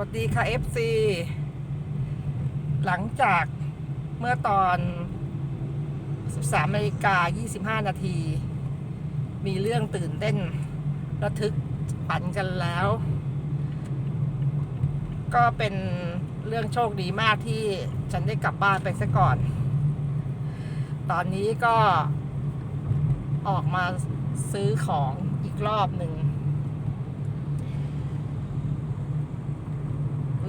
วัสดีค่ะ FC หลังจากเมื่อตอน 13นาฬิกา25 นาที มีเรื่องตื่นเต้นระทึกปั่นกันแล้ว ก็เป็นเรื่องโชคดีมากที่ฉันได้กลับบ้านไปซะก่อน ตอนนี้ก็ออกมาซื้อของอีกรอบหนึ่ง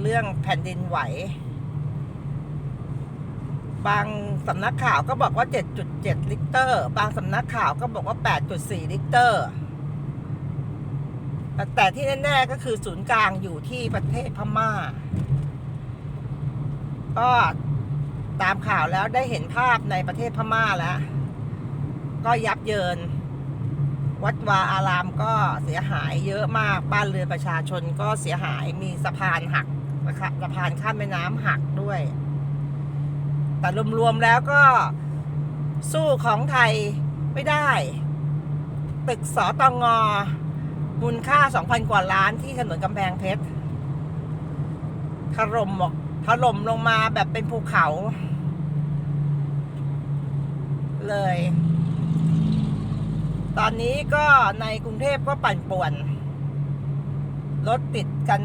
เรื่องแผ่นดินไหว บางสำนักข่าวก็บอกว่า 7.7 ลิตร บางสำนักข่าวก็บอกว่า 8.4 ลิตร แต่ที่แน่ๆก็คือศูนย์กลางอยู่ที่ประเทศพม่า ก็ตามข่าวแล้วได้เห็นภาพในประเทศพม่าแล้ว ก็ยับเยิน วัดวาอารามก็เสียหายเยอะมาก บ้านเรือนประชาชนก็เสียหายมีสะพานหัก สะพานข้ามแม่น้ำหักด้วย แต่รวมๆแล้วก็สู้ของไทยไม่ได้ ตึกสอตองอมูลค่า 2,000 กว่าล้านที่ถนนกำแพงเพชรถล่มบอกถล่มลงมาแบบเป็นภูเขา เลย ตอนนี้ก็ในกรุงเทพก็ปั่นป่วน รถติดกัน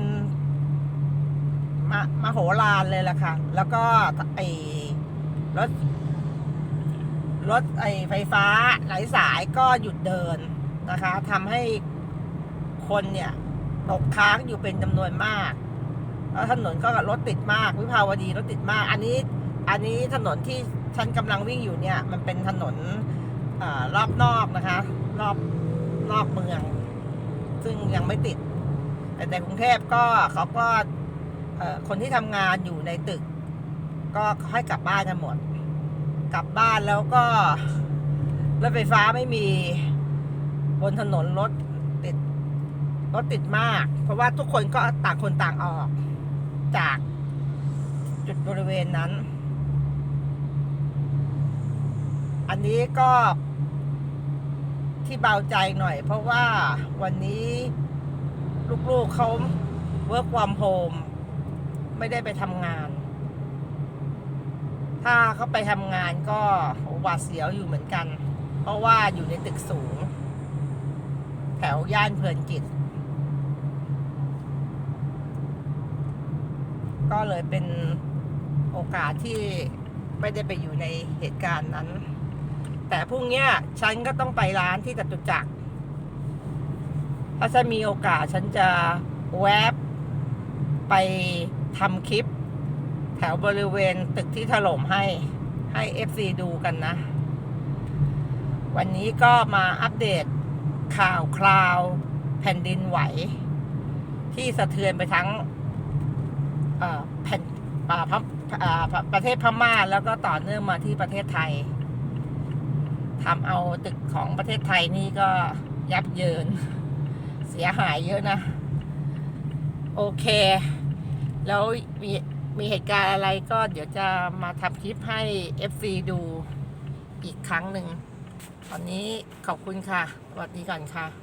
มามาโหฬารเลยล่ะค่ะ แล้วก็ไอรถรถไอ้ไฟฟ้าหลายสายก็หยุดเดินนะคะทำให้คนเนี่ยตกค้างอยู่เป็นจำนวนมาก แล้วถนนก็รถติดมาก วิภาวดีรถติดมาก อันนี้ อันนี้ถนนที่ฉันกำลังวิ่งอยู่เนี่ย มันเป็นถนนอรอบนอกนะคะ รอบนอกเมือง ซึ่งยังไม่ติด แต่ในกรุงเทพก็เขาก็ คนที่ทำงานอยู่ในตึก ก็ให้กลับบ้านกันหมด กลับบ้านแล้วก็รถไฟฟ้าไม่มีบนถนนรถติดรถติดมาก เพราะว่าทุกคนก็ต่างคนต่างออก จากจุดบริเวณนั้น อันนี้ก็ที่เบาใจหน่อย เพราะว่าวันนี้ลูกๆเขาเวิร์กความโฮม ไม่ได้ไปทำงาน ถ้าเขาไปทำงานก็หวาดเสียวอยู่เหมือนกัน เพราะว่าอยู่ในตึกสูง แถวย่านเพลินจิต ก็เลยเป็นโอกาสที่ไม่ได้ไปอยู่ในเหตุการณ์นั้น แต่พรุ่งเนี้ยฉันก็ต้องไปร้านที่จตุจักร ถ้าฉันมีโอกาสฉันจะแวบไป ทำคลิป แถวบริเวณตึกที่ถล่มให้ให้ FC ดูกันนะ วันนี้ก็มาอัปเดตข่าวคราวแผ่นดินไหว ที่สะเทือนไปทั้งแผ่นอ่าพมอ่าประประเทศพม่าแล้วก็ต่อเนื่องมาที่ประเทศไทยทำเอาตึกของประเทศไทยนี่ก็ยับเยิน เสียหายเยอะนะ โอเค แล้วมีมีเหตุการณ์อะไรก็เดี๋ยวจะมาทำคลิปให้ FC ดูอีกครั้งหนึ่งตอนนี้ขอบคุณค่ะ สวัสดีก่อนค่ะ